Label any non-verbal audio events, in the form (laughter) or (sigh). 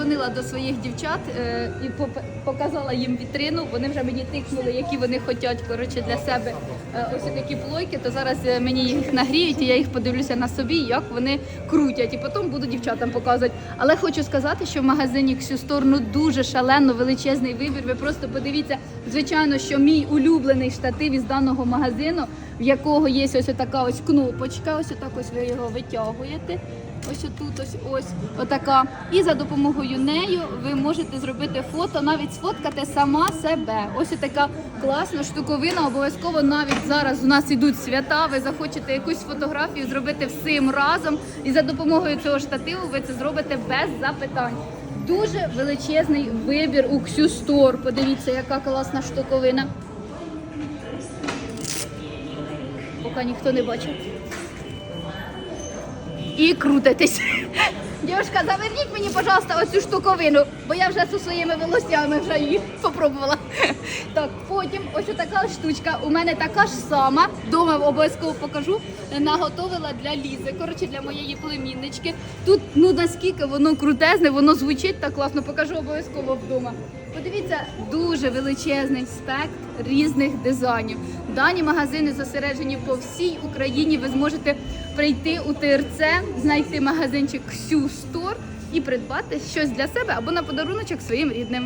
подзвонила до своїх дівчат е, і показала їм вітрину. Вони вже мені тикнули, які вони хочуть коротше, для себе е, ось такі плойки. То зараз е, мені їх нагріють, і я їх подивлюся на собі, як вони крутять. І потім буду дівчатам показувати. Але хочу сказати, що в магазині Ксюстор ну дуже шалено величезний вибір. Ви просто подивіться, звичайно, що мій улюблений штатив із даного магазину, в якого є ось така ось кнопочка. Ось отак ось ви його витягуєте. Ось отут, ось ось отака. І за допомогою нею ви можете зробити фото, навіть сфоткати сама себе. Ось така класна штуковина. Обов'язково навіть зараз у нас ідуть свята. Ви захочете якусь фотографію зробити всім разом. І за допомогою цього штативу ви це зробите без запитань. Дуже величезний вибір у Ксю Store. Подивіться, яка класна штуковина. Поки ніхто не бачив і крутитесь. Дівчинка, заверніть мені, пожалуйста, оцю штуковину, бо я вже зі своїми волоссями вже її спробувала. (laughs) Так, потім ось така штучка. У мене така ж сама. Дома обов'язково покажу. Наготовила для Лізи. Коротше, для моєї племіннички. Тут ну наскільки воно крутезне, воно звучить так класно. Покажу обов'язково вдома. Подивіться, дуже величезний спектр різних дизайнів. Дані магазини зосереджені по всій Україні. Ви зможете прийти у ТРЦ, знайти магазинчик Ксю Стор і придбати щось для себе або на подаруночок своїм рідним.